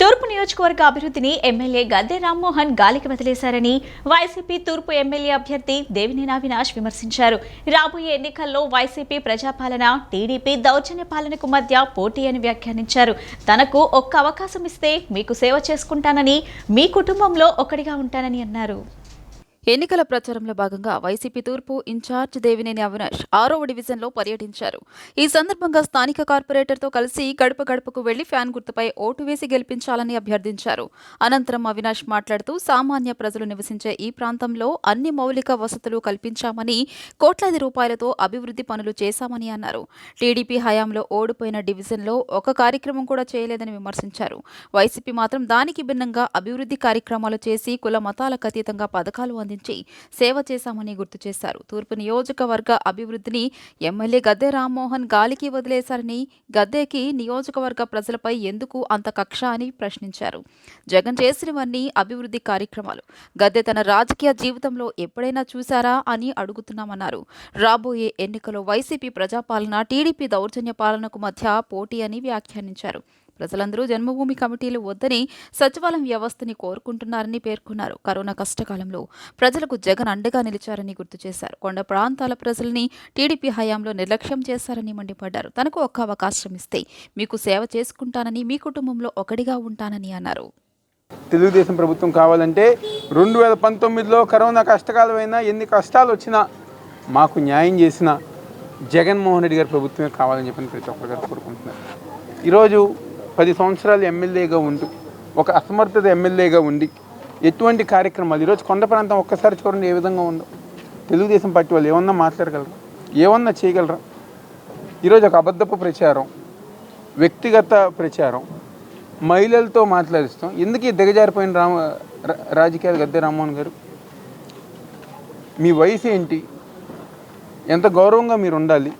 తూర్పు నియోజకవర్గ అభివృద్ధిని ఎమ్మెల్యే గద్దె రామ్మోహన్ గాలికి వదిలేశారని వైసీపీ తూర్పు ఎమ్మెల్యే అభ్యర్థి దేవినేని అవినాష్ విమర్శించారు. రాబోయే ఎన్నికల్లో వైసీపీ ప్రజాపాలన టీడీపీ దౌర్జన్య పాలనకు మధ్య పోటీ అని వ్యాఖ్యానించారు. తనకు ఒక్క అవకాశం ఇస్తే మీకు సేవ చేసుకుంటానని మీ కుటుంబంలో ఒకటిగా ఉంటానని అన్నారు. ఎన్నికల ప్రచారంలో భాగంగా వైసీపీ తూర్పు ఇన్ఛార్జ్ దేవినేని అవినాష్ ఆరవ డివిజన్లో పర్యటించారు. ఈ సందర్భంగా స్థానిక కార్పొరేటర్తో కలిసి గడప గడపకు వెళ్ళి ఫ్యాన్ గుర్తుపై ఓటు వేసి గెలిపించాలని అభ్యర్థించారు. అనంతరం అవినాష్ మాట్లాడుతూ సామాన్య ప్రజలు నివసించే ఈ ప్రాంతంలో అన్ని మౌలిక వసతులు కల్పించామని కోట్లాది రూపాయలతో అభివృద్ధి పనులు చేశామని అన్నారు. టీడీపీ హయాంలో ఓడిపోయిన డివిజన్లో ఒక కార్యక్రమం కూడా చేయలేదని విమర్శించారు. వైసీపీ మాత్రం దానికి భిన్నంగా అభివృద్ధి కార్యక్రమాలు చేసి కుల మతాలకు అతీతంగా పథకాలు అందించి సేవ చేశామని గుర్తు చేశారు. తూర్పు నియోజకవర్గ అభివృద్ధిని ఎమ్మెల్యే గద్దె రామ్మోహన్ గాలికి వదిలేశారని గద్దెకి నియోజకవర్గ ప్రజలపై ఎందుకు అంత కక్ష అని ప్రశ్నించారు. జగన్ చేసినవన్నీ అభివృద్ధి కార్యక్రమాలు. గద్దె తన రాజకీయ జీవితంలో ఎప్పుడైనా చూశారా అని అడుగుతున్నామన్నారు. రాబోయే ఎన్నికలో వైసీపీ ప్రజాపాలన టీడీపీ దౌర్జన్య పాలనకు మధ్య పోటీ అని వ్యాఖ్యానించారు. ప్రజలందరూ జన్మభూమి కమిటీలు వద్దని సచివాలయం వ్యవస్థని కోరుకుంటున్నారని పేర్కొన్నారు. కరోనా కష్టకాలంలో ప్రజలకు జగన్ అండగా నిలిచారని గుర్తు చేశారు. కొండ ప్రాంతాల ప్రజల్ని టీడీపీ హయాంలో నిర్లక్ష్యం చేశారని మండిపడ్డారు. తనకు ఒక్క అవకాశం ఇస్తే మీకు సేవ చేసుకుంటానని మీ కుటుంబంలో ఒకటిగా ఉంటానని అన్నారు. తెలుగుదేశం ప్రభుత్వం కావాలంటే రెండు వేల పంతొమ్మిదిలో కరోనా కష్టకాలమైనా ఎన్ని కష్టాలు వచ్చినా మాకు న్యాయం చేసిన జగన్మోహన్ రెడ్డి గారి ప్రభుత్వమే కావాలని చెప్పని ప్రతి ఒక్కరు కోరుకుంటున్నారు. ఈరోజు పది సంవత్సరాలు ఎమ్మెల్యేగా ఉంటూ ఒక అసమర్థత ఎమ్మెల్యేగా ఉండి ఎటువంటి కార్యక్రమాలు ఈరోజు కొండ ప్రాంతం ఒక్కసారి చూడండి ఏ విధంగా ఉందో. తెలుగుదేశం పార్టీ వాళ్ళు ఏమన్నా మాట్లాడగలరా? ఏమన్నా చేయగలరా? ఈరోజు ఒక అబద్ధపు ప్రచారం వ్యక్తిగత ప్రచారం మహిళలతో మాట్లాడిస్తాం. ఎందుకు ఈ దిగజారిపోయిన రామ రా- రాజకీయాలు గద్దె రామ్మోహన్ గారు? మీ వయసు ఏంటి? ఎంత గౌరవంగా మీరు ఉండాలి?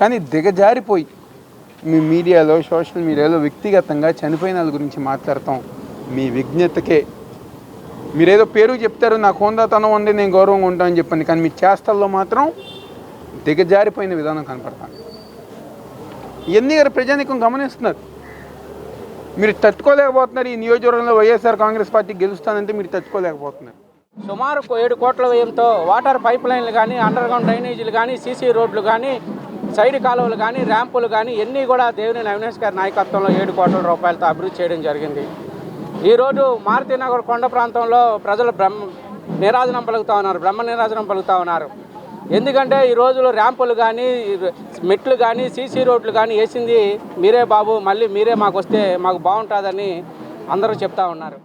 కానీ దిగజారిపోయి మీ మీడియాలో సోషల్ మీడియాలో వ్యక్తిగతంగా చనిపోయిన వాళ్ళ గురించి మాట్లాడతాం. మీ విజ్ఞతకే. మీరేదో పేరు చెప్తారు నాకు హోందాతనం ఉంది నేను గౌరవంగా ఉంటామని చెప్పండి. కానీ మీ చేస్తల్లో మాత్రం దిగజారిపోయిన విధానం కనపడతాను ఎన్ని గారు ప్రజానికం గమనిస్తున్నారు? మీరు తట్టుకోలేకపోతున్నారు. ఈ నియోజకవర్గంలో వైఎస్ఆర్ కాంగ్రెస్ పార్టీ గెలుస్తానంటే మీరు తట్టుకోలేకపోతున్నారు. సుమారు ఏడు కోట్ల వ్యయంతో వాటర్ పైప్ లైన్లు కానీ అండర్ గ్రౌండ్ డ్రైనేజీలు కానీ సీసీ రోడ్లు కానీ సైడ్ కాలువలు కానీ ర్యాంపులు కానీ ఎన్ని కూడా దేవినేని అవినాష్ గారి నాయకత్వంలో ఏడు కోట్ల రూపాయలతో అభివృద్ధి చేయడం జరిగింది. ఈరోజు మారుతినగర్ కొండ ప్రాంతంలో ప్రజలు బ్రహ్మ నిరాజనం పలుకుతా ఉన్నారు బ్రహ్మ నిరాజనం పలుకుతా ఉన్నారు. ఎందుకంటే ఈ రోజులో ర్యాంపులు కానీ మెట్లు కానీ సీసీ రోడ్లు కానీ వేసింది మీరే బాబు మళ్ళీ మీరే మాకు వస్తే మాకు బాగుంటుందని అందరూ చెప్తా ఉన్నారు.